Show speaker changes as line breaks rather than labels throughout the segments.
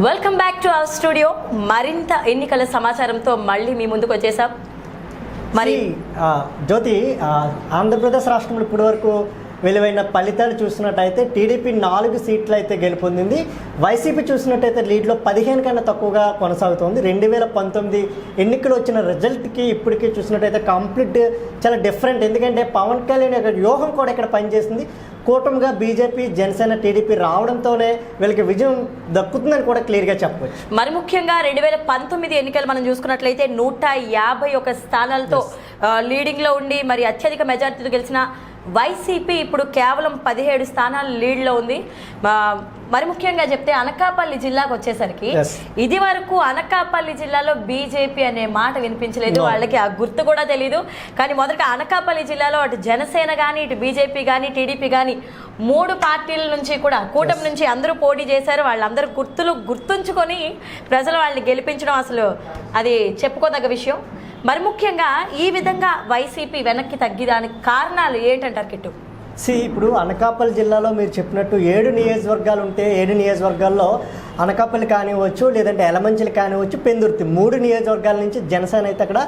Welcome back to our studio మరింత ఎన్నికల సమాచారంతో మళ్ళీ మీ ముందుకు వచ్చేసాం. మరి
జ్యోతి ఆంధ్రప్రదేశ్ రాష్ట్రంలో ఇప్పటి వరకు వెలువైన ఫలితాలు చూసినట్టయితే టీడీపీ నాలుగు సీట్లు అయితే గెలుపొందింది. వైసీపీ చూసినట్టయితే లీడ్లో పదిహేను కన్నా తక్కువగా కొనసాగుతోంది. రెండు వేల పంతొమ్మిది ఎన్నికలు వచ్చిన రిజల్ట్కి ఇప్పటికీ చూసినట్టయితే కంప్లీట్ చాలా డిఫరెంట్. ఎందుకంటే పవన్ కళ్యాణ్ యొక్క వ్యూహం కూడా ఇక్కడ పనిచేసింది. కూటమిగా బీజేపీ జనసేన టీడీపీ రావడంతోనే వీళ్ళకి విజయం దక్కుతుందని కూడా క్లియర్గా చెప్పవచ్చు
మరి ముఖ్యంగా రెండు వేల పంతొమ్మిది ఎన్నికలు మనం చూసుకున్నట్లయితే నూట యాభై ఒక స్థానాలతో ఆ, లీడింగ్లో ఉండి మరి అత్యధిక మెజార్టీతో గెలిచిన వైసీపీ ఇప్పుడు కేవలం పదిహేడు స్థానాలు లీడ్లో ఉంది. మరి ముఖ్యంగా చెప్తే అనకాపల్లి జిల్లాకు వచ్చేసరికి. ఇది వరకు అనకాపల్లి జిల్లాలో బీజేపీ అనే మాట వినిపించలేదు. వాళ్ళకి ఆ గుర్తు కూడా తెలియదు కానీ మొదట అనకాపల్లి జిల్లాలో అటు జనసేన కానీ ఇటు బీజేపీ కానీ టీడీపీ కానీ మూడు పార్టీల నుంచి కూడా కూటమి నుంచి అందరూ పోటీ చేశారు. వాళ్ళందరూ గుర్తులు గుర్తుంచుకొని ప్రజలు వాళ్ళని గెలిపించడం అసలు అది చెప్పుకోదగ్గ విషయం. మరి ముఖ్యంగా ఈ విధంగా వైసీపీ వెనక్కి తగ్గిదానికి కారణాలు ఏంటంటారు కిట్టు?
సి ఇప్పుడు అనకాపల్లి జిల్లాలో మీరు చెప్పినట్టు ఏడు నియోజకవర్గాలు ఉంటే ఏడు నియోజకవర్గాల్లో అనకాపల్లి కానివ్వచ్చు లేదంటే ఎలమంచిలు కానివ్వచ్చు పెందుర్తి మూడు నియోజకవర్గాల నుంచి జనసేన అయితే అక్కడ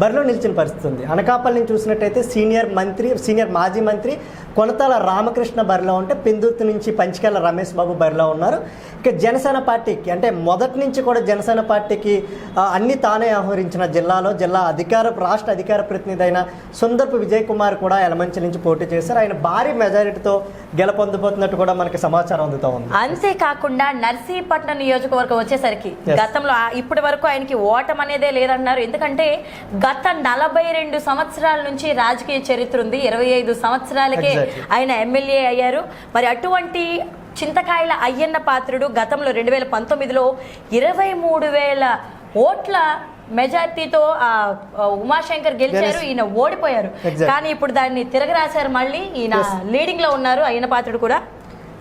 బరిలో నిలిచిన పరిస్థితి ఉంది. అనకాపల్లిని చూసినట్టయితే సీనియర్ మంత్రి సీనియర్ మాజీ మంత్రి కొలతాల రామకృష్ణ బరిలో ఉంటే పెందుర్తి నుంచి పంచికల్ల రమేష్ బాబు బరిలో ఉన్నారు. ఇక జనసేన పార్టీకి అంటే మొదటి నుంచి కూడా జనసేన పార్టీకి అన్ని తానే ఆహ్వానించిన జిల్లాలో జిల్లా అధికార రాష్ట్ర అధికార ప్రతినిధి అయిన సుందర్పు విజయ్ కుమార్ కూడా ఎలమంచి నుంచి పోటీ చేశారు. ఆయన భారీ మెజారిటీతో గెలుపొందబోతున్నట్టు కూడా మనకి సమాచారం అందుతూ ఉంది
అంతేకాకుండా నర్సీపట్నం నియోజకవర్గం వచ్చేసరికి. గతంలో ఇప్పటి వరకు ఆయనకి ఓటం అనేదే లేదన్నారు ఎందుకంటే గత నలభై రెండు సంవత్సరాల నుంచి రాజకీయ చరిత్ర ఉంది ఇరవై ఐదు సంవత్సరాలకే. ఆయన ఎమ్మెల్యే అయ్యారు మరి అటువంటి చింతకాయల అయ్యన్న పాత్రుడు గతంలో రెండు వేల పంతొమ్మిదిలో ఇరవై మూడు వేల ఓట్ల మెజార్టీతో ఆ ఉమాశంకర్ గెలిచారు. ఈయన ఓడిపోయారు. కానీ ఇప్పుడు దాన్ని తిరగరాశారు మళ్ళీ ఈయన. లీడింగ్లో ఉన్నారు అయ్యన్న పాత్రుడు కూడా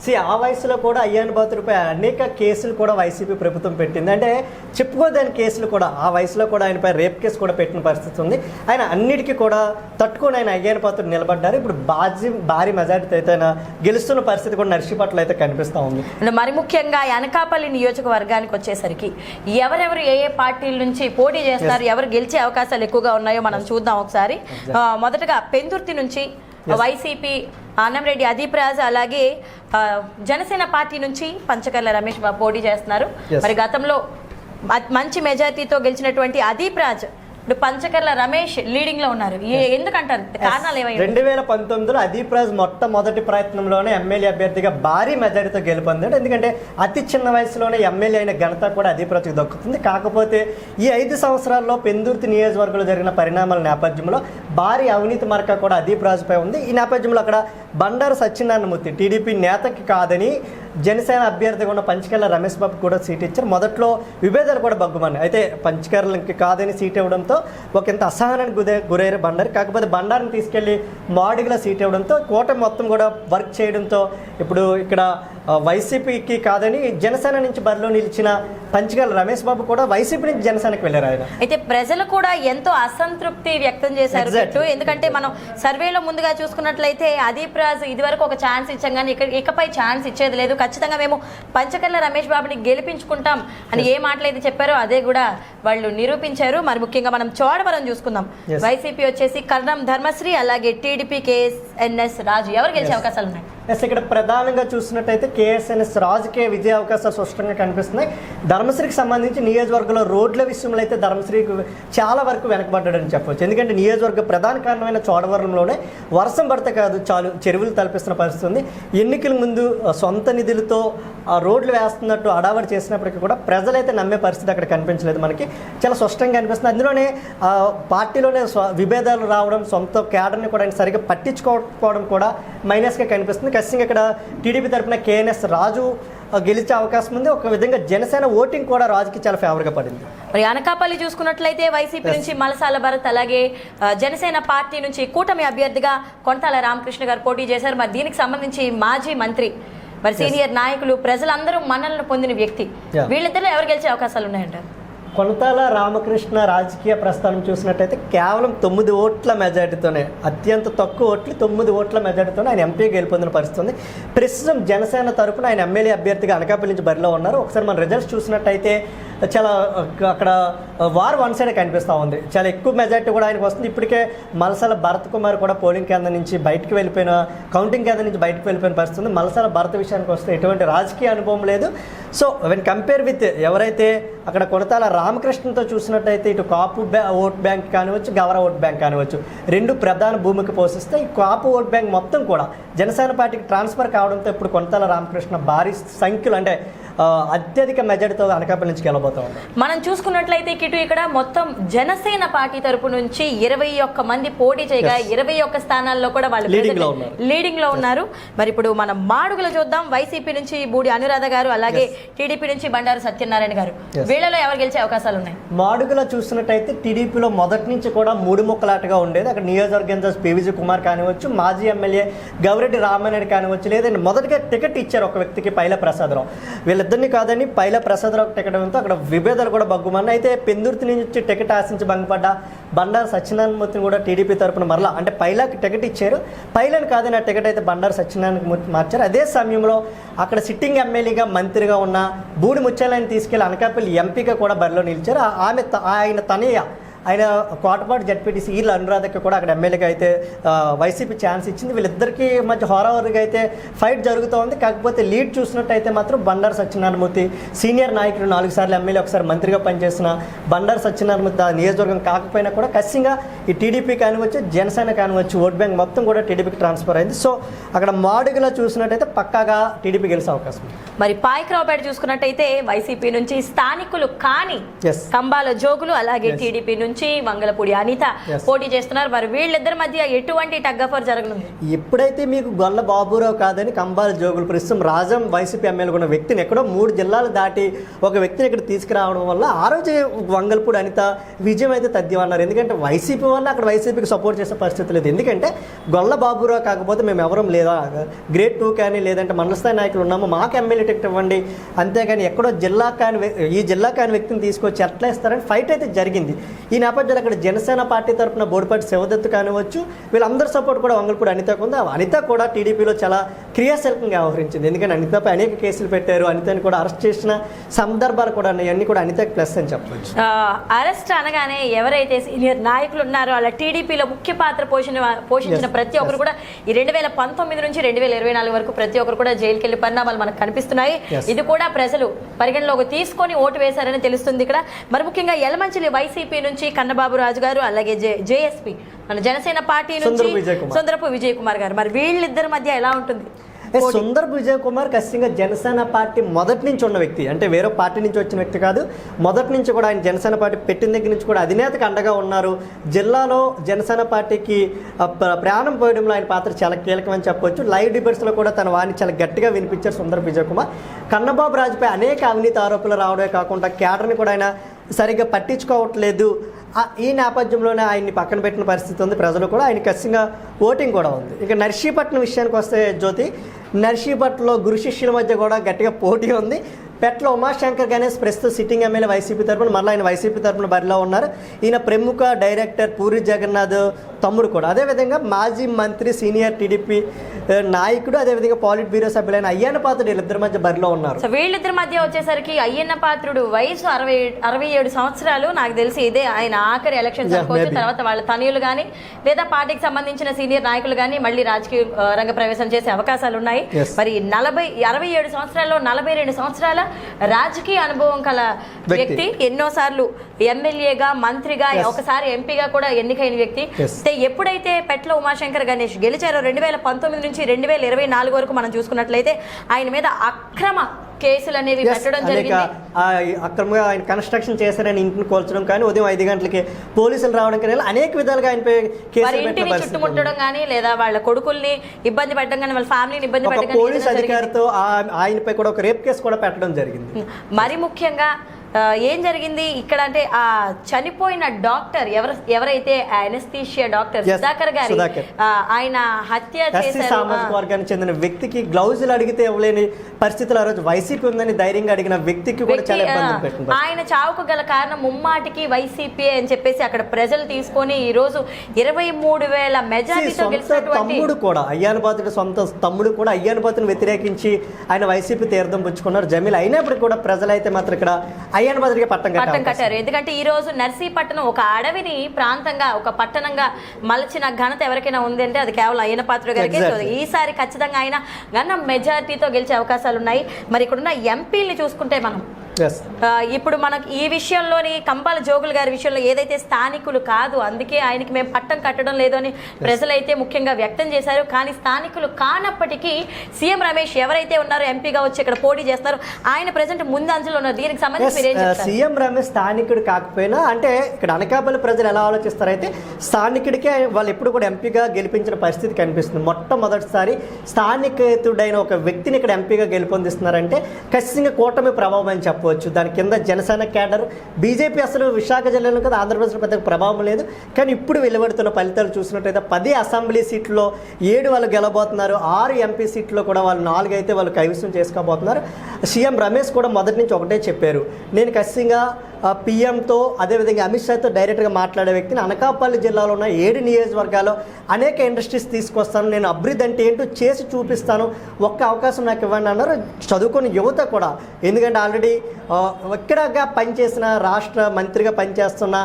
సి ఆ వయసులో కూడా అయ్యాన్ బాతులపై అనేక కేసులు కూడా వైసీపీ ప్రభుత్వం పెట్టింది. అంటే చెప్పుకోదాని కేసులు కూడా ఆ వయసులో కూడా ఆయనపై రేప్ కేసు కూడా పెట్టిన పరిస్థితి ఉంది. ఆయన అన్నిటికీ కూడా తట్టుకొని ఆయన అయ్యాన్ పాత్రుడు నిలబడ్డారు. ఇప్పుడు బాజీ భారీ మెజారిటీ అయితే ఆయన గెలుస్తున్న పరిస్థితి కూడా నర్సీపట్ల అయితే కనిపిస్తూ ఉంది.
అంటే మరి ముఖ్యంగా అనకాపల్లి నియోజకవర్గానికి వచ్చేసరికి ఎవరెవరు ఏ ఏ పార్టీల నుంచి పోటీ చేస్తారు ఎవరు గెలిచే అవకాశాలు ఎక్కువగా ఉన్నాయో మనం చూద్దాం ఒకసారి. మొదటగా పెందుర్తి నుంచి. వైసీపీ అన్నంరెడ్డి అదీప్ రాజ్ అలాగే జనసేన పార్టీ నుంచి పంచకర్ల రమేష్ బాబు పోటీ చేస్తున్నారు. మరి గతంలో మంచి మెజార్టీతో గెలిచినటువంటి అదీప్ రాజ్ ఇప్పుడు పంచకర్ల రమేష్ లీడింగ్లో ఉన్నారు. ఎందుకంటారు? కారణాలు ఏమై
రెండు వేల పంతొమ్మిదిలో అదీప్ రాజ్ మొట్టమొదటి ప్రయత్నంలోనే ఎమ్మెల్యే అభ్యర్థిగా భారీ మెజారిటీతో గెలుపొందాడు. ఎందుకంటే అతి చిన్న వయసులోనే ఎమ్మెల్యే అయిన ఘనత కూడా అదీప్ రాజ్కి దక్కుతుంది. కాకపోతే ఈ ఐదు సంవత్సరాల్లో పెందుర్తి నియోజకవర్గంలో జరిగిన పరిణామాల నేపథ్యంలో భారీ అవినీతి మార్క కూడా అదీప్ రాజుపై ఉంది. ఈ నేపథ్యంలో అక్కడ బండారు సత్యనారాయణమూర్తి టీడీపీ నేతకి కాదని జనసేన అభ్యర్థిగా ఉన్న పంచకర్ల రమేష్ బాబు కూడా సీట్ ఇచ్చారు. మొదట్లో విభేదాలు కూడా బగ్గుమని అయితే పంచకర్లకి కాదని సీట్ ఇవ్వడంతో ఒక ఇంత అసహనానికి గురే గురయ్యారు బండారు. కాకపోతే బండారిని తీసుకెళ్ళి మాడిగల సీట్ ఇవ్వడంతో కోట మొత్తం కూడా వర్క్ చేయడంతో ఇప్పుడు ఇక్కడ వైసీపీకి కాదని జనసేన నుంచి బరిలో నిలిచిన పంచకర్ల రమేష్ బాబు కూడా వైసీపీ నుంచి జనసేనకి వెళ్ళారు ఆయన.
అయితే ప్రజలు కూడా ఎంతో అసంతృప్తి వ్యక్తం చేశారు. ఎందుకంటే మనం సర్వేలో ముందుగా చూసుకున్నట్లయితే అదీప్ రాజ్ ఇదివరకు ఒక ఛాన్స్ ఇచ్చాం కానీ ఇక ఇకపై ఛాన్స్ ఇచ్చేది లేదు. ఖచ్చితంగా మేము పంచకర్ల రమేష్ బాబుని గెలిపించుకుంటాం అని ఏ మాటలు అయితే చెప్పారో అదే కూడా వాళ్ళు నిరూపించారు. మరి ముఖ్యంగా మనం చోడవరం చూసుకుందాం. వైసీపీ వచ్చేసి కర్ణం ధర్మశ్రీ అలాగే టీడీపీ కేఎస్ఎన్ఎస్ రాజు. ఎవరు గెలిచే. అవకాశాలు ఉన్నాయి?
ఎస్ ఇక్కడ ప్రధానంగా చూసినట్టయితే కేఎస్ఎన్ఎస్ రాజకీయ విజయ అవకాశాలు స్పష్టంగా కనిపిస్తున్నాయి. ధర్మశ్రీకి సంబంధించి నియోజకవర్గంలో రోడ్ల విషయంలో అయితే ధర్మశ్రీకి చాలా వరకు వెనకబడ్డాడని చెప్పవచ్చు ఎందుకంటే నియోజకవర్గ ప్రధాన కారణమైన చోడవరంలోనే వర్షం పడితే కాదు చాలు చెరువులు తలపిస్తున్న పరిస్థితి ఉంది. ఎన్నికల ముందు సొంత నిధులతో ఆ రోడ్లు వేస్తున్నట్టు అడావడి చేసినప్పటికీ కూడా ప్రజలైతే నమ్మే పరిస్థితి అక్కడ కనిపించలేదు మనకి. చాలా స్పష్టంగా కనిపిస్తుంది అందులోనే పార్టీలోనే స్వ- విభేదాలు రావడం సొంత క్యాడర్ని కూడా సరిగ్గా పట్టించుకోకపోవడం కూడా మైనస్గా కనిపిస్తుంది. ఖచ్చితంగా ఇక్కడ టీడీపీ తరపున కేఎన్ఎస్ రాజు గెలిచే అవకాశం ఉంది. ఒక విధంగా జనసేన ఓటింగ్ కూడా రాజుకి చాలా ఫేవర్గా పడింది.
మరి అనకాపల్లి చూసుకున్నట్లయితే వైసీపీ. నుంచి మలసాల భరత్ అలాగే జనసేన పార్టీ నుంచి కూటమి అభ్యర్థిగా కొంతాల రామకృష్ణ గారు పోటీ చేశారు. మరి దీనికి సంబంధించి మాజీ మంత్రి మరి సీనియర్ నాయకులు ప్రజలందరూ మన్నలను పొందిన వ్యక్తి.
Yeah.
వీళ్ళిద్దరిలో ఎవరు గెలిచే అవకాశాలు ఉన్నాయంటారు?
కొనతాల రామకృష్ణ రాజకీయ ప్రస్థానం చూసినట్టయితే కేవలం తొమ్మిది ఓట్ల మెజారిటీతోనే అత్యంత తక్కువ ఓట్లు తొమ్మిది ఓట్ల మెజారిటీతోనే ఆయన ఎంపీ గెలుపొందిన పరిస్థితి ఉంది ప్రస్తుతం జనసేన తరపున ఆయన ఎమ్మెల్యే అభ్యర్థిగా అనకాపల్లి నుంచి బరిలో ఉన్నారు. ఒకసారి మన రిజల్ట్స్ చూసినట్టయితే చాలా అక్కడ వార్ వన్ సైడ్ కనిపిస్తూ ఉంది. చాలా ఎక్కువ మెజార్టీ కూడా ఆయనకు వస్తుంది. ఇప్పటికే మలసాల భరత్ కుమార్ కూడా పోలింగ్ కేంద్రం నుంచి బయటకు వెళ్ళిపోయిన కౌంటింగ్ కేంద్రం నుంచి బయటకు వెళ్ళిపోయిన పరిస్థితి ఉంది. మలసాల భరత విషయానికి వస్తే ఎటువంటి రాజకీయ అనుభవం లేదు. సో వెన్ కంపేర్ విత్ ఎవరైతే అక్కడ కొడతాల రామకృష్ణతో చూసినట్టయితే ఇటు కాపు ఓట్ బ్యాంక్ కానివచ్చు గవర ఓట్ బ్యాంక్ కానివచ్చు రెండు ప్రధాన భూమికి పోషిస్తే ఈ కాపు ఓట్ బ్యాంక్ మొత్తం కూడా జనసేన పార్టీకి ట్రాన్స్ఫర్ కావడంతో ఇప్పుడు కొనతాల రామకృష్ణ భారీ సంఖ్యలు అంటే అత్యధిక మెజారిటీతో అనకాపల్లి నుంచి ఉన్నారు
మనం చూసుకున్నట్లయితే కిటు ఇక్కడ మొత్తం జనసేన పార్టీ తరపు నుంచి ఇరవై ఒక్క మంది పోటీ చేయగా. ఇరవై ఒక్క స్థానాల్లో కూడా వాళ్ళు.
లీడింగ్లో ఉన్నారు.
మరి ఇప్పుడు మనం మాడుగులు చూద్దాం. వైసీపీ నుంచి బూడి అనురాధ గారు అలాగే టీడీపీ నుంచి బండారు సత్యనారాయణ గారు. వీళ్ళలో ఎవరు గెలిచే అవకాశాలు ఉన్నాయి?
మాడుగులో చూసినట్టయితే టీడీపీలో మొదటి నుంచి కూడా మూడు ముక్కలాటగా ఉండేది. అక్కడ నియోజకవర్గం ఇన్ఛార్జ్ పివిజి కుమార్ కానివచ్చు మాజీ ఎమ్మెల్యే గౌరెడ్డి రామారెడ్డి కానివచ్చు లేదంటే మొదటిగా టికెట్ ఇచ్చారు ఒక వ్యక్తికి పైల ప్రసాదరావు. పెద్దని కాదని పైల ప్రసాదరావు టికెట్ ఇవ్వడంతో అక్కడ విభేదాలు కూడా బగ్గుమని అయితే పెందుర్తి నుంచి టికెట్ ఆశించి భంగపడ్డ బండారు సత్యనారాయణమూర్తిని కూడా టీడీపీ తరపున మరలా అంటే పైలాకి టికెట్ ఇచ్చారు. పైలని కాదని ఆ టికెట్ అయితే బండారు సత్యనారాయణమూర్తి మార్చారు. అదే సమయంలో అక్కడ సిట్టింగ్ ఎమ్మెల్యేగా మంత్రిగా ఉన్న బూడి ముచ్చాలని తీసుకెళ్ళి అనకాపల్లి ఎంపీగా కూడా బరిలో నిలిచారు. ఆమె ఆయన తనయ్య ఆయన కోటపాటు జడ్పీటీసీ ఈళ్ళ అనురాధకి కూడా అక్కడ ఎమ్మెల్యేగా అయితే వైసీపీ ఛాన్స్ ఇచ్చింది. వీళ్ళిద్దరికీ మధ్య హోరావరిగా అయితే ఫైట్ జరుగుతూ ఉంది కాకపోతే లీడ్ చూసినట్టయితే మాత్రం బండారు సత్యనారాయణమూర్తి సీనియర్ నాయకుడు నాలుగు సార్లు ఎమ్మెల్యే ఒకసారి మంత్రిగా పనిచేసిన బండారు సత్యనారాయణమూర్తి నియోజకవర్గం కాకపోయినా కూడా ఖచ్చితంగా ఈ టీడీపీ కానివచ్చు జనసేన కానివచ్చు ఓట్ బ్యాంక్ మొత్తం కూడా టీడీపీకి ట్రాన్స్ఫర్ అయింది. సో అక్కడ మాడుగులో చూసినట్టయితే పక్కాగా టీడీపీ గెలిచే అవకాశం ఉంది.
మరి పాయకరావుపేట చూసుకున్నట్టయితే వైసీపీ నుంచి స్థానికులు కాని కంబాల జోగులు అలాగే. టీడీపీ నుంచి వంగలపూడి అనిత
Yes.
పోటీ చేస్తున్నారు. మరి వీళ్ళిద్దరి మధ్య ఎటువంటి టగ్గఫర్ జరగనుంది?
ఎప్పుడైతే మీకు గొల్ల బాబురావు కాదని కంబాల జోగులు ప్రస్తుతం రాజం వైసీపీ ఎమ్మెల్యే ఉన్న వ్యక్తిని ఎక్కడో మూడు జిల్లాలు దాటి ఒక వ్యక్తిని ఇక్కడ తీసుకురావడం వల్ల ఆ రోజు వంగల్పూడి అనిత విజయం అయితే తథ్యం అన్నారు. ఎందుకంటే వైసీపీ వల్ల అక్కడ వైసీపీకి సపోర్ట్ చేసే పరిస్థితి లేదు. ఎందుకంటే గొల్ల బాబురావు కాకపోతే మేము ఎవరం లేదా గ్రేట్ టూ కానీ లేదంటే మండల స్థాయి నాయకులు ఉన్నాము. మాకు ఎమ్మెల్యే టికెట్ ఇవ్వండి. అంతేగాని ఎక్కడో జిల్లా కాని ఈ జిల్లా కాని వ్యక్తిని తీసుకొచ్చి ఎట్లా ఇస్తారని ఫైట్ అయితే జరిగింది. ఈ నేపథ్యంలో అక్కడ జనసేన పార్టీ తరఫున బోడిపాటి శివదత్తు కానివచ్చు వీళ్ళందరి సపోర్ట్ కూడా వంగల్పూడి అనితకు ఉంది అనిత కూడా టీడీపీలో చాలా క్రియాశీలకంగా వ్యవహరించింది. ఎందుకంటే అనితపై అనేక కేసులు పెట్టారు. అనితని కూడా అరెస్ట్ చేసిన సందర్భాలు కూడా ఉన్నాయి. అన్ని కూడా అనితకి ప్లస్ అని చెప్పవచ్చు
అరెస్ట్ అనగానే ఎవరైతే సీనియర్ నాయకులు ఉన్నారో అలా టీడీపీలో ముఖ్య పాత్ర పోషిన పోషించిన ప్రతి ఒక్కరు కూడా ఈ రెండు వేల పంతొమ్మిది నుంచి రెండు వేల ఇరవై నాలుగు వరకు ప్రతి ఒక్కరు కూడా జైలుకి వెళ్ళి పరిణామాలు మనకు కనిపిస్తున్నాయి. ఇది కూడా ప్రజలు పరిగణలోకి తీసుకొని ఓటు వేశారని తెలుస్తుంది ఇక్కడ. మరి ముఖ్యంగా యలమంచిలి వైసీపీ నుంచి కన్నబాబు రాజు గారు అలాగే జే జేఎస్పీ మన జనసేన పార్టీ నుంచి
సుందరపు విజయ్ కుమార్.
గారు. మరి వీళ్ళిద్దరి మధ్య ఎలా ఉంటుంది?
సుందర్ విజయ్ కుమార్ ఖచ్చితంగా జనసేన పార్టీ మొదటి నుంచి ఉన్న వ్యక్తి. అంటే వేరే పార్టీ నుంచి వచ్చిన వ్యక్తి కాదు. మొదటి నుంచి కూడా ఆయన జనసేన పార్టీ పెట్టిన దగ్గర నుంచి కూడా అధినేతకు అండగా ఉన్నారు. జిల్లాలో జనసేన పార్టీకి ప్రాణం పోయడంలో ఆయన పాత్ర చాలా కీలకమని చెప్పొచ్చు. లైవ్ డిబేట్స్లో కూడా తన వారిని చాలా గట్టిగా వినిపించారు సుందర్ విజయ్ కుమార్ కన్నబాబు రాజుపై అనేక అవినీతి ఆరోపణలు రావడమే కాకుండా క్యాడర్ని కూడా ఆయన సరిగ్గా పట్టించుకోవట్లేదు. ఈ నేపథ్యంలోనే ఆయన్ని పక్కన పెట్టిన పరిస్థితి ఉంది. ప్రజలు కూడా ఆయన ఖచ్చితంగా ఓటింగ్ కూడా ఉంది. ఇక నర్సీపట్నం విషయానికి వస్తే జ్యోతి నర్సీపట్నంలో గురు శిష్యుల మధ్య కూడా గట్టిగా పోటీ ఉంది. పెట్ల ఉమాశంకర్ గణేష్ ప్రస్తుత సిట్టింగ్ ఎమ్మెల్యే వైసీపీ తరపున మళ్ళీ ఆయన వైసీపీ తరఫున బరిలో ఉన్నారు. ఈయన ప్రముఖ డైరెక్టర్ పూరి జగన్నాథ్ తమ్ముడు కూడా అదేవిధంగా మాజీ మంత్రి సీనియర్ టీడీపీ నాయకుడు అదేవిధంగా పాలిట్ బ్యూరో సభ్యులైన అయ్యన్న పాత్రుడు వీళ్ళిద్దరి మధ్య బరిలో ఉన్నారు
సో వీళ్ళిద్దరి మధ్య వచ్చేసరికి అయ్యన్న పాత్రుడు వయసు అరవై అరవై ఏడు సంవత్సరాలు నాకు తెలిసి ఇదే ఆయన ఆఖరి
maybe.
తర్వాత వాళ్ళ తనయులు కానీ లేదా పార్టీకి సంబంధించిన సీనియర్ నాయకులు కానీ మళ్ళీ రాజకీయ రంగ ప్రవేశం చేసే అవకాశాలు ఉన్నాయి. మరి నలభై అరవై ఏడు సంవత్సరాల్లో నలభై రెండు సంవత్సరాల రాజకీయ అనుభవం కల
వ్యక్తి.
ఎన్నోసార్లు ఎమ్మెల్యేగా మంత్రిగా. ఒకసారి ఎంపీగా కూడా ఎన్నికైన వ్యక్తి. అయితే ఎప్పుడైతే పెట్ల ఉమాశంకర్ గణేష్ గెలిచారో రెండు వేల పంతొమ్మిది నుంచి రెండు వేల ఇరవై నాలుగు వరకు మనం చూసుకున్నట్లయితే ఆయన మీద అక్రమ కేసులు అనేవి పెట్టడం జరిగింది
అక్రమంగా ఆయన కన్స్ట్రక్షన్ చేశారని ఇంటిని కోల్చడం కానీ ఉదయం ఐదు గంటలకి పోలీసులు రావడం కానీ అనేక విధాలుగా ఆయనపై కేసులు
ఇంటిని
ఉంది.
చుట్టుముట్టడం కానీ లేదా వాళ్ళ కొడుకుల్ని ఇబ్బంది పెట్టడం కానీ వాళ్ళ ఫ్యామిలీని ఇబ్బంది పెట్టడం
పోలీస్. అధికారితో ఆయనపై కూడా ఒక రేప్ కేసు కూడా పెట్టడం జరిగింది
మరి ముఖ్యంగా ఏం జరిగింది? ఇక్కడ అంటే ఆ చనిపోయిన డాక్టర్ ఎవరు ఎవరైతే అనస్థీషియా డాక్టర్ సుధాకర్ గారి ఆయన హత్య
సామాజిక వర్గానికి చెందిన వ్యక్తికి గ్లౌజులు అడిగితే ఇవ్వలేని పరిస్థితులు ఆ రోజు వైసీపీ ఉందని ధైర్యంగా అడిగిన వ్యక్తికి కూడా చాలా
ఆయన చావుకు గల కారణం ముమ్మాటికి వైసీపీ అని చెప్పేసి అక్కడ ప్రజలు తీసుకొని ఈ రోజు ఇరవై మూడు వేల మెజారిటీతో
తమ్ముడు కూడా అయ్యానుపాతుడు సొంత తమ్ముడు కూడా అయ్యానుపాతుని వ్యతిరేకించి ఆయన వైసీపీ తీర్థం పుచ్చుకున్నారు. జమీల్ అయినప్పటికీ కూడా ప్రజలైతే మాత్రం ఇక్కడ అయ్యానుపాతుడికి పట్టం
పట్టం
కట్టారు.
ఎందుకంటే ఈ రోజు నర్సీపట్నం ఒక అడవిని ప్రాంతంగా ఒక పట్టణంగా మలచిన ఘనత ఎవరికైనా ఉంది అంటే అది కేవలం అయ్యన పాత్ర గారికి. ఈసారి ఖచ్చితంగా ఆయన ఘన మెజారిటీతో గెలిచే అవకాశాలు ఉన్నాయి మరి ఇక్కడున్న ఎంపీల్ని చూసుకుంటే మనం ఇప్పుడు మనకి ఈ విషయంలోని కంబాల జోగులు గారి విషయంలో ఏదైతే స్థానికులు కాదు అందుకే ఆయనకి మేము పట్టం కట్టడం లేదు అని ప్రజలైతే ముఖ్యంగా వ్యక్తం చేశారు. కానీ స్థానికులు కానప్పటికీ సీఎం రమేష్ ఎవరైతే ఉన్నారో ఎంపీగా వచ్చి ఇక్కడ పోటీ చేస్తున్నారో ఆయన ప్రజెంట్ ముందంజలో ఉన్నారు. దీనికి సంబంధించి
సీఎం రమేష్ స్థానికుడు కాకపోయినా అంటే ఇక్కడ అనకాపల్లి ప్రజలు ఎలా ఆలోచిస్తారైతే స్థానికుడికే వాళ్ళు ఎప్పుడు కూడా ఎంపీగా గెలిపించిన పరిస్థితి కనిపిస్తుంది. మొట్టమొదటిసారి స్థానికుడైన ఒక వ్యక్తిని ఇక్కడ ఎంపీగా గెలుపొందిస్తున్నారంటే ఖచ్చితంగా కూటమి ప్రభావం అని చెప్పుకోవచ్చు దాని కింద జనసేన క్యాడర్ బీజేపీ అసలు విశాఖ జిల్లాలో కదా ఆంధ్రప్రదేశ్లో పెద్ద ప్రభావం లేదు. కానీ ఇప్పుడు వెలువడుతున్న ఫలితాలు చూసినట్టయితే పది అసెంబ్లీ సీట్లో ఏడు వాళ్ళు గెలబోతున్నారు ఆరు ఎంపీ సీట్లో కూడా వాళ్ళు నాలుగు అయితే వాళ్ళు కైవసం చేసుకోబోతున్నారు. సీఎం రమేష్ కూడా మొదటి నుంచి ఒకటే చెప్పారు. నేను ఖచ్చితంగా పిఎంతో అదేవిధంగా అమిత్ షాతో డైరెక్ట్గా మాట్లాడే వ్యక్తిని అనకాపల్లి జిల్లాలో ఉన్న ఏడు నియోజకవర్గాల్లో అనేక ఇండస్ట్రీస్ తీసుకొస్తాను. నేను అభివృద్ధి అంటే ఏంటో చేసి చూపిస్తాను. ఒక్క అవకాశం నాకు ఇవ్వండి అన్నారు. చదువుకున్న యువత కూడా. ఎందుకంటే ఆల్రెడీ ఎక్కడగా పనిచేసిన రాష్ట్ర మంత్రిగా పనిచేస్తున్న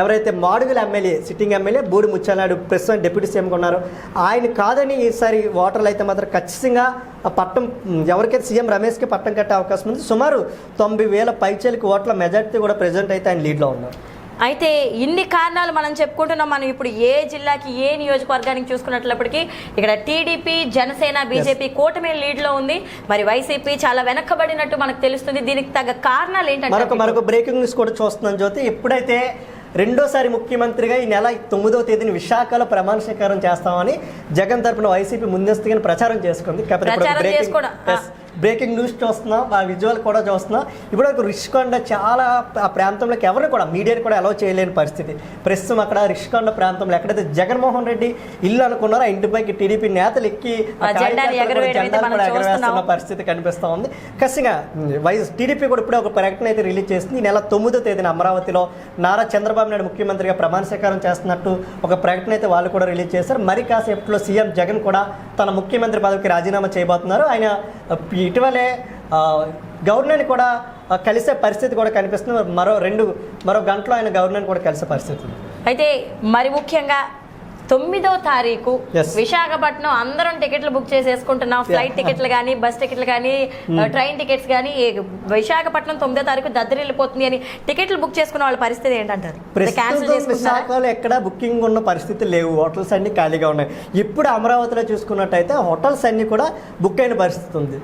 ఎవరైతే Madugula MLA sitting MLA Budi ముచ్చానాడు ప్రస్తుతం డిప్యూటీ సీఎంగా ఉన్నారు ఆయన కాదని ఈసారి ఓటర్లు అయితే మాత్రం ఖచ్చితంగా ఆ పట్టం ఎవరికైతే సీఎం రమేష్కి పట్టం కట్టే అవకాశం ఉంది సుమారు తొంభై వేల పైచలకి ఓట్ల మెజార్టీ కూడా ప్రజెంట్ అయితే ఆయన లీడ్లో ఉన్నారు.
అయితే ఇన్ని కారణాలు మనం చెప్పుకుంటున్నాం మనం ఇప్పుడు ఏ జిల్లాకి ఏ నియోజకవర్గానికి చూసుకున్నట్లప్పటికీ ఇక్కడ టీడీపీ జనసేన బీజేపీ కూటమి లీడ్లో ఉంది. మరి వైసీపీ చాలా వెనక్కబడినట్టు మనకు తెలుస్తుంది. దీనికి తగ్గ కారణాలు
మరొక
ఏంటంటే
మరొక బ్రేకింగ్ న్యూస్ కూడా చూస్తున్నాం జ్యోతి. ఎప్పుడైతే రెండోసారి ముఖ్యమంత్రిగా ఈ నెల తొమ్మిదవ తేదీని విశాఖలో ప్రమాణ స్వీకారం చేస్తామని జగన్ తరపున వైసీపీ ముందస్తుగానే ప్రచారం చేసుకుంది. బ్రేకింగ్ న్యూస్ చూస్తున్నాం ఆ విజువల్ కూడా చూస్తున్నాం. ఇప్పుడు ఒక రిషికొండ చాలా ఆ ప్రాంతంలోకి ఎవరిని కూడా మీడియాని కూడా అలౌ చేయలేని పరిస్థితి. ప్రస్తుతం అక్కడ రిషికొండ ప్రాంతంలో ఎక్కడైతే జగన్మోహన్ రెడ్డి ఇల్లు అనుకున్నారో ఆ ఇంటిపైకి టీడీపీ నేతలు ఎక్కి ఎగరవేస్తున్న. పరిస్థితి కనిపిస్తూ ఉంది ఖచ్చితంగా వైఎస్ టీడీపీ కూడా ఇప్పుడే ఒక ప్రకటన అయితే రిలీజ్ చేసింది. ఈ నెల తొమ్మిదో తేదీన అమరావతిలో నారా చంద్రబాబు నాయుడు ముఖ్యమంత్రిగా ప్రమాణ స్వీకారం చేస్తున్నట్టు ఒక ప్రకటన అయితే వాళ్ళు కూడా రిలీజ్ చేశారు. మరి కాసేపట్లో సీఎం జగన్ కూడా తన ముఖ్యమంత్రి పదవికి రాజీనామా చేయబోతున్నారు. ఆయన ఇటీవలే గవర్నర్ని కూడా కలిసే పరిస్థితి కూడా కనిపిస్తుంది. మరో రెండు మరో గంటలో ఆయన గవర్నర్ని కూడా కలిసే పరిస్థితి
అయితే మరి ముఖ్యంగా తొమ్మిదో తారీఖు. విశాఖపట్నం అందరం టికెట్లు బుక్ చేసేసుకుంటున్నాం. ఫ్లైట్ టికెట్లు కానీ బస్ టికెట్లు కానీ ట్రైన్ టికెట్స్ కానీ విశాఖపట్నం తొమ్మిదో తారీఖు దద్దరిల్లిపోతుంది అని టికెట్లు బుక్ చేసుకున్న వాళ్ళ పరిస్థితి ఏంటంటారు? క్యాన్సిల్
విశాఖలో ఎక్కడ బుకింగ్ ఉన్న పరిస్థితి లేవు. హోటల్స్ అన్ని ఖాళీగా ఉన్నాయి. ఇప్పుడు అమరావతిలో చూసుకున్నట్టయితే హోటల్స్ అన్ని కూడా బుక్ అయిన పరిస్థితి ఉంది.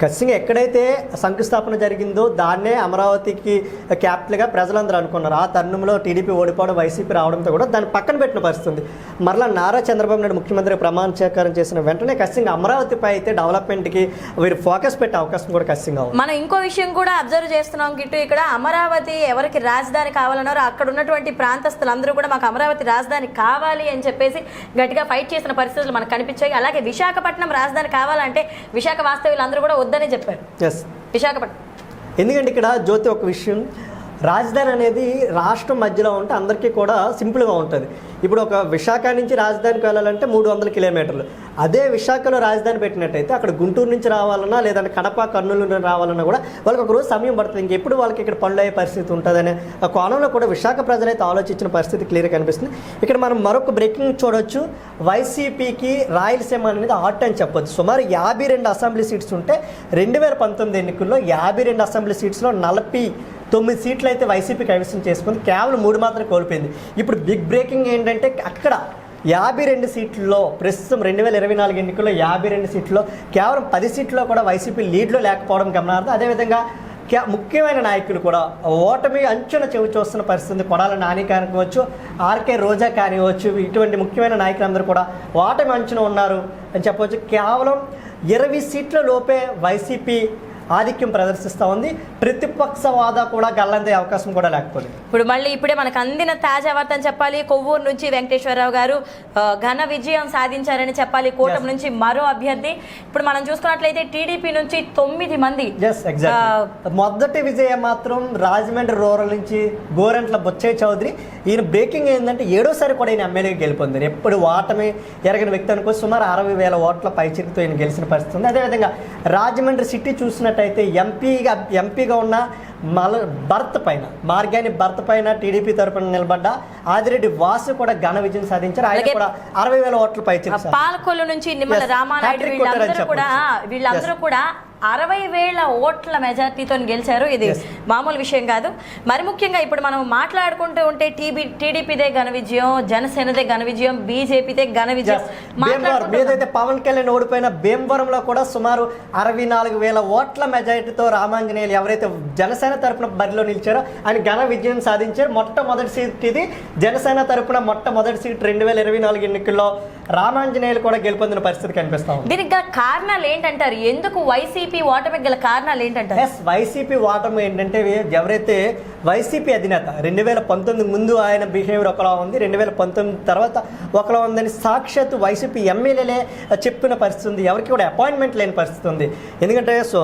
ఖచ్చితంగా ఎక్కడైతే శంకుస్థాపన జరిగిందో దాన్నే అమరావతికి క్యాపిటల్గా ప్రజలందరూ అనుకున్నారు. ఆ తరుణంలో టీడీపీ ఓడిపోవడం వైసీపీ రావడంతో కూడా దాన్ని పక్కన పెట్టిన పరిస్థితుంది. మరలా నారా చంద్రబాబు నాయుడు ముఖ్యమంత్రి ప్రమాణ స్వీకారం చేసిన వెంటనే ఖచ్చితంగా అమరావతిపై అయితే డెవలప్మెంట్కి వీరు ఫోకస్ పెట్టే అవకాశం కూడా ఖచ్చితంగా
మనం ఇంకో విషయం కూడా అబ్జర్వ్ చేస్తున్నాం గిట్టు ఇక్కడ అమరావతి ఎవరికి రాజధాని కావాలన్నారో అక్కడ ఉన్నటువంటి ప్రాంతస్తులందరూ కూడా మాకు అమరావతి రాజధాని కావాలి అని చెప్పేసి గట్టిగా ఫైట్ చేసిన పరిస్థితులు మనకు కనిపించాయి. అలాగే విశాఖపట్నం రాజధాని కావాలంటే విశాఖ వాస్తవ్యులందరూ కూడా వద్దని చెప్పారు.
ఎస్
విశాఖపట్నం.
ఎందుకంటే ఇక్కడ జ్యోతి ఒక విషయం రాజధాని అనేది రాష్ట్రం మధ్యలో ఉంటే అందరికీ కూడా సింపుల్గా ఉంటుంది. ఇప్పుడు ఒక విశాఖ నుంచి రాజధానికి వెళ్ళాలంటే మూడు వందల కిలోమీటర్లు. అదే విశాఖలో రాజధాని పెట్టినట్టయితే అక్కడ గుంటూరు నుంచి రావాలన్నా లేదంటే కడప కర్నూలు నుంచి రావాలన్నా కూడా వాళ్ళకి ఒక రోజు సమయం పడుతుంది. ఇంకెప్పుడు వాళ్ళకి ఇక్కడ పనులు అయ్యే పరిస్థితి ఉంటుందనే ఆ కోణంలో కూడా విశాఖ ప్రజలైతే ఆలోచించిన పరిస్థితి క్లియర్ కనిపిస్తుంది. ఇక్కడ మనం మరొక బ్రేకింగ్ చూడొచ్చు. వైసీపీకి రాయలసీమ అనేది హాట్ అని చెప్పొచ్చు. సుమారు యాభై రెండు అసెంబ్లీ సీట్స్ ఉంటే రెండు వేల పంతొమ్మిది ఎన్నికల్లో యాభై రెండు అసెంబ్లీ సీట్స్లో నలభై తొమ్మిది సీట్లు అయితే వైసీపీ కైవసం చేసుకుంది. కేవలం మూడు మాత్రం కోల్పోయింది. ఇప్పుడు బిగ్ బ్రేకింగ్ ఏంటంటే అక్కడ యాభై రెండు సీట్లలో ప్రస్తుతం రెండు వేల ఇరవై నాలుగు ఎన్నికల్లో యాభై రెండు సీట్లలో కేవలం పది సీట్లో కూడా వైసీపీ లీడ్లో లేకపోవడం గమనార్థం అదేవిధంగా క్యా ముఖ్యమైన నాయకులు కూడా ఓటమి అంచున చెవి చూస్తున్న పరిస్థితి కొడాల నాని కానివచ్చు ఆర్కే రోజా కానివచ్చు ఇటువంటి ముఖ్యమైన నాయకులందరూ కూడా ఓటమి అంచున ఉన్నారు అని చెప్పవచ్చు. కేవలం ఇరవై సీట్ల లోపే వైసీపీ ఆధిక్యం ప్రదర్శిస్తూ ఉంది. ప్రతిపక్ష వాదా కూడా గల్లందే అవకాశం కూడా లేకపోలేదు.
ఇప్పుడు మళ్ళీ ఇప్పుడే మనకు అందిన తాజా వార్త అని చెప్పాలి. కొవ్వూరు నుంచి వెంకటేశ్వరరావు గారు ఘన విజయం సాధించారని చెప్పాలి. కూటమి. నుంచి మరో అభ్యర్థి. ఇప్పుడు మనం చూసుకున్నట్లయితే టీడీపీ నుంచి తొమ్మిది మంది.
మొదటి విజయం మాత్రం రాజమండ్రి రూరల్ నుంచి గోరంట్ల బొచ్చయ్య చౌదరి. ఈయన బ్రేకింగ్ ఏంటంటే ఏడోసారి కూడా ఈయన ఎమ్మెల్యేగా గెలుపొందారు. ఎప్పుడు ఓటమి ఎరగని వ్యక్తి అనుకో సుమారు అరవై వేల ఓట్ల పైచిరితో ఈయన గెలిచిన పరిస్థితి ఉంది. అదేవిధంగా రాజమండ్రి సిటీ చూసినట్టయితే ఎంపీగా ఎంపీగా ఉన్న మల భర్త్ పైన మార్గాని భర్త్ పైన టీడీపీ తరపున నిలబడ్డ ఆదిరెడ్డి వాసు కూడా ఘన విజయం సాధించారు ఆయన కూడా అరవై వేల ఓట్ల పైచిరి
పాలకొల్లు నుంచి నిమ్మల
కొట్టారని
వీళ్ళందరూ కూడా. వీళ్ళందరూ. కూడా అరవై వేల ఓట్ల మెజార్టీతో గెలిచారు. ఇది. మామూలు విషయం కాదు. మరి ముఖ్యంగా ఇప్పుడు మనం మాట్లాడుకుంటూ ఉంటే టీబీ టీడీపీదే ఘన విజయం జనసేనదే ఘన విజయం బీజేపీదే ఘన విజయం.
ఏదైతే పవన్ కళ్యాణ్ ఓడిపోయిన భీమవరంలో కూడా సుమారు అరవై నాలుగు వేల ఓట్ల మెజారిటీతో రామాంజనేయులు ఎవరైతే జనసేన తరపున బరిలో నిలిచారో ఆయన ఘన విజయం సాధించారు. మొట్టమొదటి సీట్ ఇది. జనసేన తరపున మొట్టమొదటి సీట్ రెండు వేల ఇరవై నాలుగు ఎన్నికల్లో రామాంజనేయులు కూడా గెలుపొందిన పరిస్థితి కనిపిస్తా
దీనికి కారణాలు ఏంటంటారు? ఎందుకు వైసీపీ ఓటమికి గల కారణాలు ఏంటంటే
ఎస్ వైసీపీ ఓటమి ఏంటంటే ఎవరైతే వైసీపీ అధినేత రెండు వేల పంతొమ్మిది ముందు ఆయన బిహేవియర్ ఒకలా ఉంది రెండు వేల పంతొమ్మిది తర్వాత ఒకలా ఉందని సాక్షాత్ వైసీపీ ఎమ్మెల్యేలే చెప్పిన పరిస్థితి ఉంది. ఎవరికి కూడా అపాయింట్మెంట్ లేని పరిస్థితి ఉంది. ఎందుకంటే సో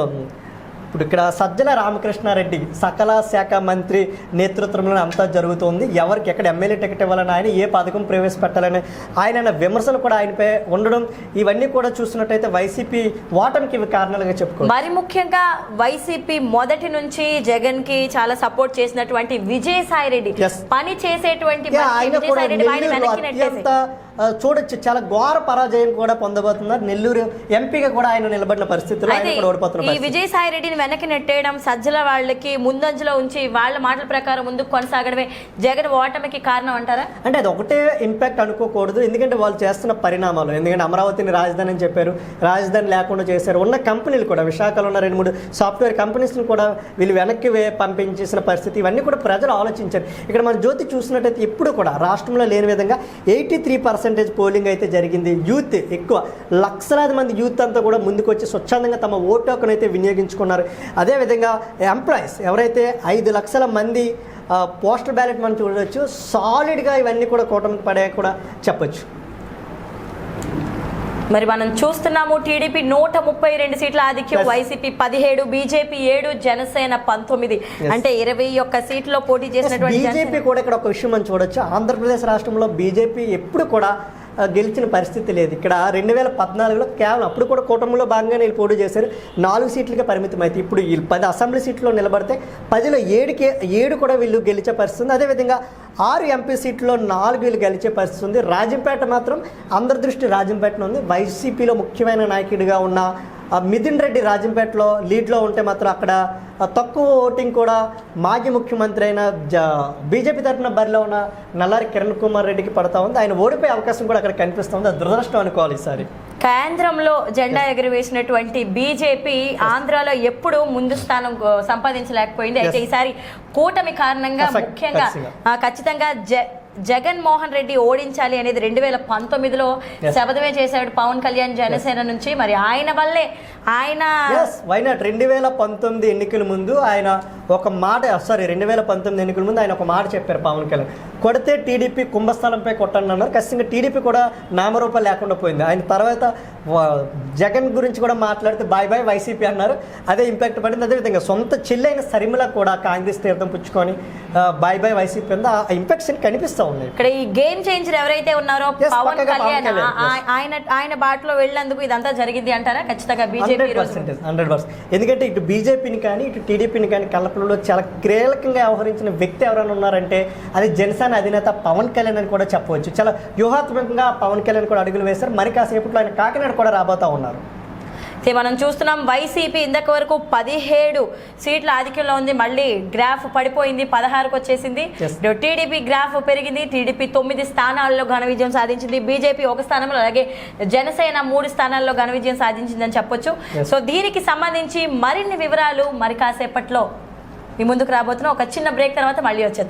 ఇప్పుడు ఇక్కడ సజ్జల రామకృష్ణారెడ్డి సకల శాఖ మంత్రి నేతృత్వంలో అంతా జరుగుతుంది. ఎవరికి ఎక్కడ ఎమ్మెల్యే టికెట్ ఇవ్వాలని ఆయన ఏ పథకం ప్రవేశపెట్టాలని ఆయన విమర్శలు కూడా ఆయనపై ఉండడం ఇవన్నీ కూడా చూసినట్టయితే వైసీపీ ఓటమికి ఇవి కారణాలుగా చెప్పుకోవచ్చు.
మరి ముఖ్యంగా వైసీపీ మొదటి నుంచి జగన్కి చాలా సపోర్ట్ చేసినటువంటి విజయసాయి రెడ్డి. పని చేసేటువంటి
ఆయన కూడా చూడొచ్చు. చాలా ఘోర పరాజయం కూడా పొందబోతున్నారు. నెల్లూరు ఎంపీగా కూడా ఆయన నిలబడిన పరిస్థితుల్లో ఆయన
అయితే
కూడా ఓడిపోతున్న
ఈ విజయసాయి రెడ్డిని వెనక్కి నెట్టేయడం సజ్జల వాళ్ళకి ముందంజలో ఉంచి వాళ్ళ మాటల ప్రకారం ముందుకు కొనసాగడమే జగన్ ఓటమికి కారణం అంటారా?
అంటే అది ఒకటే ఇంపాక్ట్ అనుకోకూడదు. ఎందుకంటే వాళ్ళు చేస్తున్న పరిణామాలు. ఎందుకంటే అమరావతిని రాజధాని అని చెప్పారు. రాజధాని లేకుండా చేశారు. ఉన్న కంపెనీలు కూడా విశాఖలో ఉన్న రెండు మూడు సాఫ్ట్వేర్ కంపెనీస్ని కూడా వీళ్ళు వెనక్కి పంపించేసిన పరిస్థితి. ఇవన్నీ కూడా ప్రజలు ఆలోచించారు. ఇక్కడ మన జ్యోతి చూసినట్టయితే ఇప్పుడు కూడా రాష్ట్రంలో లేని విధంగా ఎయిటీ త్రీ పర్సెంటేజ్ పోలింగ్ అయితే జరిగింది. యూత్ ఎక్కువ. లక్షలాది మంది యూత్ అంతా కూడా ముందుకు వచ్చి స్వచ్ఛందంగా తమ ఓటు హక్కును అయితే వినియోగించుకున్నారు. అదేవిధంగా ఎంప్లాయీస్ ఎవరైతే ఐదు లక్షల మంది పోస్టల్ బ్యాలెట్ మనం చూడవచ్చు సాలిడ్గా ఇవన్నీ కూడా కూటమికి పడే కూడా చెప్పొచ్చు.
మరి మనం చూస్తున్నాము టీడీపీ నూట ముప్పై రెండు సీట్ల ఆధిక్యం. వైసీపీ పదిహేడు బీజేపీ ఏడు జనసేన పంతొమ్మిది. అంటే ఇరవై ఒక్క సీట్లో పోటీ చేసినటువంటి
బీజేపీ కూడా ఇక్కడ ఒక విషయం మనం చూడొచ్చు ఆంధ్రప్రదేశ్ రాష్ట్రంలో బీజేపీ ఎప్పుడు కూడా గెలిచిన పరిస్థితి లేదు. ఇక్కడ రెండు వేల పద్నాలుగులో కేవలం అప్పుడు కూడా కూటమిలో భాగంగా వీళ్ళు పోటీ చేశారు. నాలుగు సీట్లకే పరిమితం అయితే ఇప్పుడు వీళ్ళు పది అసెంబ్లీ సీట్లో నిలబడితే పదిలో ఏడుకే ఏడు కూడా వీళ్ళు గెలిచే పరిస్థితి అదేవిధంగా ఆరు ఎంపీ సీట్లో నాలుగు వీళ్ళు గెలిచే పరిస్థితి ఉంది. రాజంపేట మాత్రం అందరి దృష్టి రాజంపేటలో ఉంది. వైసీపీలో ముఖ్యమైన నాయకుడిగా ఉన్న మిథున్ రెడ్డి రాజంపేటలో లీడ్లో ఉంటే మాత్రం అక్కడ తక్కువ ఓటింగ్ కూడా మాజీ ముఖ్యమంత్రి అయిన బీజేపీ తరఫున బరిలో ఉన్న నల్లారి కిరణ్ కుమార్ రెడ్డికి పడతా ఉంది. ఆయన ఓడిపోయే అవకాశం కూడా అక్కడ కనిపిస్తూ ఉంది అది దురదృష్టం అనుకోవాలి ఈసారి.
కేంద్రంలో జెండా ఎగురవేసినటువంటి బీజేపీ ఆంధ్రాలో ఎప్పుడు ముందు స్థానం సంపాదించలేకపోయింది. అయితే. ఈసారి కూటమి కారణంగా ముఖ్యంగా
ఖచ్చితంగా.
ఆ, ఖచ్చితంగా జ జగన్మోహన్ రెడ్డి ఓడించాలి అనేది రెండు వేల పంతొమ్మిదిలో. శపథమే చేశాడు పవన్ కళ్యాణ్ జనసేన నుంచి. మరి ఆయన వల్లే ఆయన
వైనాట్ రెండు వేల పంతొమ్మిది ఎన్నికల ముందు ఆయన ఒక మాట సారీ రెండు వేల పంతొమ్మిది ఎన్నికల ముందు ఆయన ఒక మాట చెప్పారు పవన్ కళ్యాణ్. కొడితే టీడీపీ కుంభస్థలంపై కొట్టండి అన్నారు ఖచ్చితంగా టీడీపీ కూడా నామరూపాలు లేకుండా పోయింది. ఆయన తర్వాత జగన్ గురించి కూడా మాట్లాడితే బాయ్ బాయ్ వైసీపీ అన్నారు. అదే ఇంపాక్ట్ పడింది. అదేవిధంగా సొంత చెల్లైన సరిమల కూడా కాంగ్రెస్ తీర్థం పుచ్చుకొని బాయ్ బాయ్ వైసీపీ ఉంది ఆ ఇంపాక్ట్స్ కనిపిస్తూ ఉన్నాయి.
ఇక్కడ ఈ గేమ్ చేంజర్ ఎవరైతే ఉన్నారో పవన్ కళ్యాణ్ ఆయన ఆయన బాటలో వెళ్ళినందుకు ఇదంతా జరిగింది అంటారా? ఖచ్చితంగా బీజేపీ
హండ్రెడ్ పర్సెంట్ ఎందుకంటే ఇటు బీజేపీని కానీ ఇటు టీడీపీని కానీ కలపడంలో చాలా కీలకంగా వ్యవహరించిన వ్యక్తి ఎవరైనా ఉన్నారంటే అది జనసేన అధినేత పవన్ కళ్యాణ్ అని కూడా చెప్పవచ్చు. చాలా వ్యూహాత్మకంగా పవన్ కళ్యాణ్ కూడా అడుగులు వేశారు. మరి కాసేపట్లో ఆయన కాకినాడ కూడా రాబోతా ఉన్నారు.
అయితే మనం చూస్తున్నాం వైసీపీ ఇంతకు వరకు పదిహేడు సీట్ల ఆధిక్యంలో ఉంది మళ్ళీ గ్రాఫ్ పడిపోయింది పదహారుకు వచ్చేసింది. టీడీపీ గ్రాఫ్ పెరిగింది టీడీపీ తొమ్మిది స్థానాల్లో ఘన విజయం సాధించింది బీజేపీ ఒక స్థానంలో అలాగే జనసేన మూడు స్థానాల్లో ఘన విజయం సాధించిందని చెప్పొచ్చు. సో దీనికి సంబంధించి మరిన్ని వివరాలు మరి కాసేపట్లో మీ ముందుకు రాబోతున్నాం. ఒక చిన్న బ్రేక్ తర్వాత మళ్ళీ వచ్చేద్దాం.